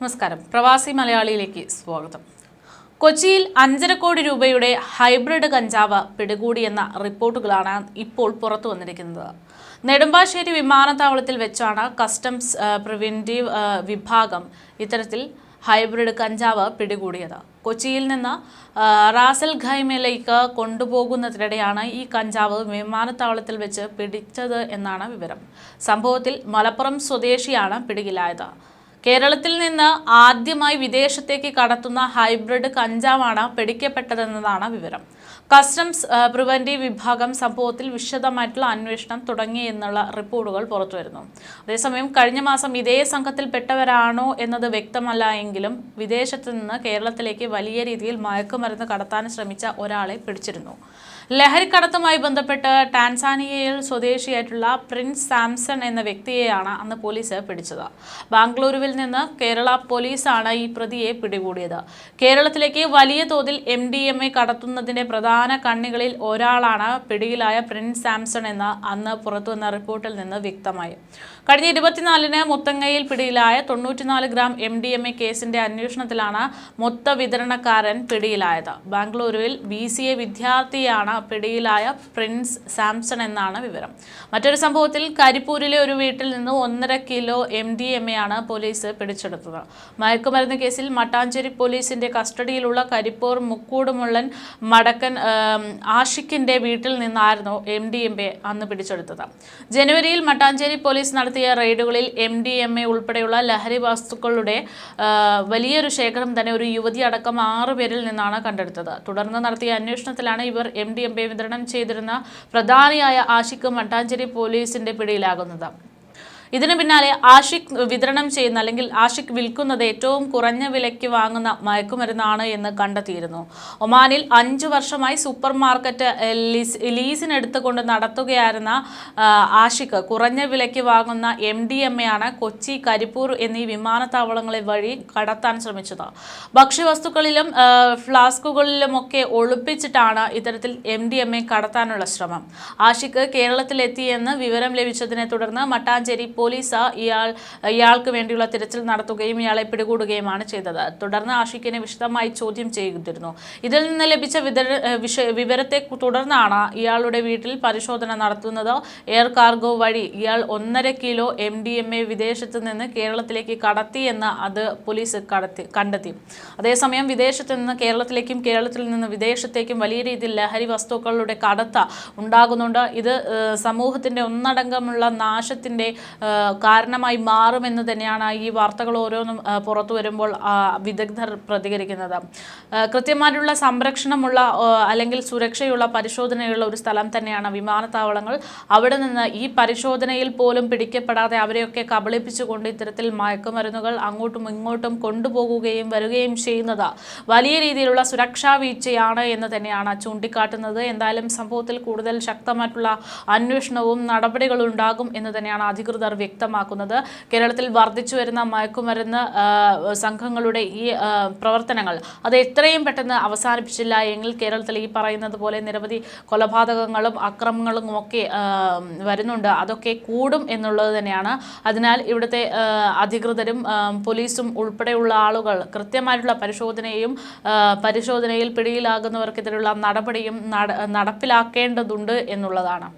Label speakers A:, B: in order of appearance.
A: നമസ്കാരം. പ്രവാസി മലയാളിയിലേക്ക് സ്വാഗതം. കൊച്ചിയിൽ അഞ്ചര കോടി രൂപയുടെ ഹൈബ്രിഡ് കഞ്ചാവ് പിടികൂടിയെന്ന റിപ്പോർട്ടുകളാണ് ഇപ്പോൾ പുറത്തു വന്നിരിക്കുന്നത്. നെടുമ്പാശ്ശേരി വിമാനത്താവളത്തിൽ വെച്ചാണ് കസ്റ്റംസ് പ്രിവെന്റീവ് വിഭാഗം ഇത്തരത്തിൽ ഹൈബ്രിഡ് കഞ്ചാവ് പിടികൂടിയത്. കൊച്ചിയിൽ നിന്ന് റാസൽ ഖൈമയിലേക്ക് കൊണ്ടുപോകുന്നതിനിടെയാണ് ഈ കഞ്ചാവ് വിമാനത്താവളത്തിൽ വെച്ച് പിടിച്ചത് എന്നാണ് വിവരം. സംഭവത്തിൽ മലപ്പുറം സ്വദേശിയാണ് പിടിയിലായത് കേരളത്തിൽ നിന്ന് ആദ്യമായി വിദേശത്തേക്ക് കടത്തുന്ന ഹൈബ്രിഡ് കഞ്ചാവാണ് പിടിക്കപ്പെട്ടതെന്നതാണ് വിവരം. കസ്റ്റംസ് പ്രിവന്റീവ് വിഭാഗം സംഭവത്തിൽ വിശദമായിട്ടുള്ള അന്വേഷണം തുടങ്ങി എന്നുള്ള റിപ്പോർട്ടുകൾ പുറത്തുവരുന്നു. അതേസമയം കഴിഞ്ഞ മാസം ഇതേ സംഘത്തിൽപ്പെട്ടവരാണോ എന്നത് വ്യക്തമല്ല എങ്കിലും വിദേശത്ത് നിന്ന് കേരളത്തിലേക്ക് വലിയ രീതിയിൽ മയക്കുമരുന്ന് കടത്താൻ ശ്രമിച്ച ഒരാളെ പിടിച്ചിരുന്നു. ലഹരിക്കടത്തുമായി ബന്ധപ്പെട്ട് ടാൻസാനിയയിൽ സ്വദേശിയായിട്ടുള്ള പ്രിൻസ് സാംസൺ എന്ന വ്യക്തിയെയാണ് അന്ന് പോലീസ് പിടിച്ചത്. ബാംഗ്ലൂരുവിൽ നിന്ന് കേരള പോലീസാണ് ഈ പ്രതിയെ പിടികൂടിയത്. കേരളത്തിലേക്ക് വലിയ തോതിൽ എം ഡി എം എ കടത്തുന്നതിന്റെ പ്രധാന കണ്ണികളിൽ ഒരാളാണ് പിടിയിലായ പ്രിൻസ് സാംസൺ എന്ന് അന്ന് പുറത്തുവന്ന റിപ്പോർട്ടിൽ നിന്ന് വ്യക്തമായി. കഴിഞ്ഞ ഇരുപത്തിനാലിന് മുത്തങ്ങയിൽ പിടിയിലായ തൊണ്ണൂറ്റിനാല് gram M D M A കേസിന്റെ അന്വേഷണത്തിലാണ് മൊത്ത വിതരണക്കാരൻ പിടിയിലായത്. ബാംഗ്ലൂരുവിൽ ബി സി എ വിദ്യാർത്ഥിയാണ് പിടിയിലായ പ്രിൻസ് സാംസൺ എന്നാണ് വിവരം. മറ്റൊരു സംഭവത്തിൽ കരിപ്പൂരിലെ ഒരു വീട്ടിൽ നിന്ന് ഒന്നര kilo M D M A ആണ് പോലീസ് പിടിച്ചെടുത്തത്. മയക്കുമരുന്ന് കേസിൽ മട്ടാഞ്ചേരി പോലീസിന്റെ കസ്റ്റഡിയിലുള്ള കരിപ്പൂർ മുക്കൂടുമുള്ളൻ മടക്കൻ ആഷിഖിന്റെ വീട്ടിൽ നിന്നായിരുന്നു എം ഡി എം എ അന്ന് പിടിച്ചെടുത്തത്. ജനുവരിയിൽ മട്ടാഞ്ചേരി പോലീസ് നടത്തിയ റെയ്ഡുകളിൽ എം ഡി എം എ ഉൾപ്പെടെയുള്ള ലഹരി വസ്തുക്കളുടെ വലിയൊരു ശേഖരം തന്നെ ഒരു യുവതി അടക്കം ആറ് പേരിൽ നിന്നാണ് കണ്ടെടുത്തത്. തുടർന്ന് നടത്തിയ അന്വേഷണത്തിലാണ് ഇവർ എം ഡി എം എ വിതരണം ചെയ്തിരുന്ന പ്രധാനിയായ ആഷിഖ് മട്ടാഞ്ചേരി പോലീസിന്റെ പിടിയിലാകുന്നത്. ഇതിനു പിന്നാലെ ആഷിഖ് വിതരണം ചെയ്യുന്ന അല്ലെങ്കിൽ ആഷിഖ് വിൽക്കുന്നത് ഏറ്റവും കുറഞ്ഞ വിലയ്ക്ക് വാങ്ങുന്ന മയക്കുമരുന്നാണ് എന്ന് കണ്ടെത്തിയിരുന്നു. ഒമാനിൽ അഞ്ചു വർഷമായി സൂപ്പർ മാർക്കറ്റ് ലീസിനെടുത്തുകൊണ്ട് നടത്തുകയായിരുന്ന ആഷിഖ് കുറഞ്ഞ വിലയ്ക്ക് വാങ്ങുന്ന എം ഡി എം എ ആണ് കൊച്ചി കരിപ്പൂർ എന്നീ വിമാനത്താവളങ്ങളിൽ വഴി കടത്താൻ ശ്രമിച്ചത്. ഭക്ഷ്യവസ്തുക്കളിലും ഫ്ലാസ്കുകളിലുമൊക്കെ ഒളിപ്പിച്ചിട്ടാണ് ഇത്തരത്തിൽ എം ഡി എം എ കടത്താനുള്ള ശ്രമം. ആഷിഖ് കേരളത്തിലെത്തിയെന്ന് വിവരം ലഭിച്ചതിനെ തുടർന്ന് മട്ടാഞ്ചേരി പോലീസ് ഇയാൾ ഇയാൾക്ക് വേണ്ടിയുള്ള തിരച്ചിൽ നടത്തുകയും ഇയാളെ പിടികൂടുകയുമാണ് ചെയ്തത്. തുടർന്ന് ആഷിഖിനെ വിശദമായി ചോദ്യം ചെയ്തിരുന്നു. ഇതിൽ നിന്ന് ലഭിച്ച വിവരത്തെ തുടർന്നാണ് ഇയാളുടെ വീട്ടിൽ പരിശോധന നടത്തുന്നത്. എയർ കാർഗോ വഴി ഇയാൾ ഒന്നര kilo M D M A വിദേശത്ത് നിന്ന് കേരളത്തിലേക്ക് കടത്തിയെന്ന് അത് പോലീസ് കടത്തി കണ്ടെത്തി. അതേസമയം വിദേശത്ത് നിന്ന് കേരളത്തിലേക്കും കേരളത്തിൽ നിന്ന് വിദേശത്തേക്കും വലിയ രീതിയിൽ ലഹരി വസ്തുക്കളുടെ കടത്ത ഉണ്ടാകുന്നുണ്ട്. ഇത് സമൂഹത്തിന്റെ ഒന്നടങ്കമുള്ള നാശത്തിന്റെ ഏഹ്, കാരണമായി മാറുമെന്ന് തന്നെയാണ് ഈ വാർത്തകൾ ഓരോന്നും പുറത്തു വരുമ്പോൾ വിദഗ്ധർ പ്രതികരിക്കുന്നത്. കൃത്യമായിട്ടുള്ള സംരക്ഷണമുള്ള അല്ലെങ്കിൽ സുരക്ഷയുള്ള പരിശോധനയുള്ള ഒരു സ്ഥലം തന്നെയാണ് വിമാനത്താവളങ്ങൾ. അവിടെ നിന്ന് ഈ പരിശോധനയിൽ പോലും പിടിക്കപ്പെടാതെ അവരെയൊക്കെ കബളിപ്പിച്ചുകൊണ്ട് ഇത്തരത്തിൽ മയക്കുമരുന്നുകൾ അങ്ങോട്ടും ഇങ്ങോട്ടും കൊണ്ടുപോകുകയും വരികയും ചെയ്യുന്നത് വലിയ രീതിയിലുള്ള സുരക്ഷാ വീഴ്ചയാണ് എന്ന് തന്നെയാണ് ചൂണ്ടിക്കാട്ടുന്നത്. എന്തായാലും സംഭവത്തിൽ കൂടുതൽ ശക്തമായിട്ടുള്ള അന്വേഷണവും നടപടികളും ഉണ്ടാകും എന്ന് തന്നെയാണ് അധികൃതർ വ്യക്തമാക്കുന്നത്. കേരളത്തിൽ വർദ്ധിച്ചു വരുന്ന മയക്കുമരുന്ന് സംഘങ്ങളുടെ ഈ പ്രവർത്തനങ്ങൾ അത് എത്രയും പെട്ടെന്ന് അവസാനിപ്പിച്ചില്ല എങ്കിൽ കേരളത്തിൽ ഈ പറയുന്നത് പോലെ നിരവധി കൊലപാതകങ്ങളും അക്രമങ്ങളും ഒക്കെ വരുന്നുണ്ട്. അതൊക്കെ കൂടും എന്നുള്ളത് തന്നെയാണ്. അതിനാൽ ഇവിടുത്തെ അധികൃതരും പോലീസും ഉൾപ്പെടെയുള്ള ആളുകൾ കൃത്യമായിട്ടുള്ള പരിശോധനയും പരിശോധനയിൽ പിടിയിലാകുന്നവർക്കെതിരെയുള്ള നടപടിയും നടപ്പിലാക്കേണ്ടതുണ്ട് എന്നുള്ളതാണ്.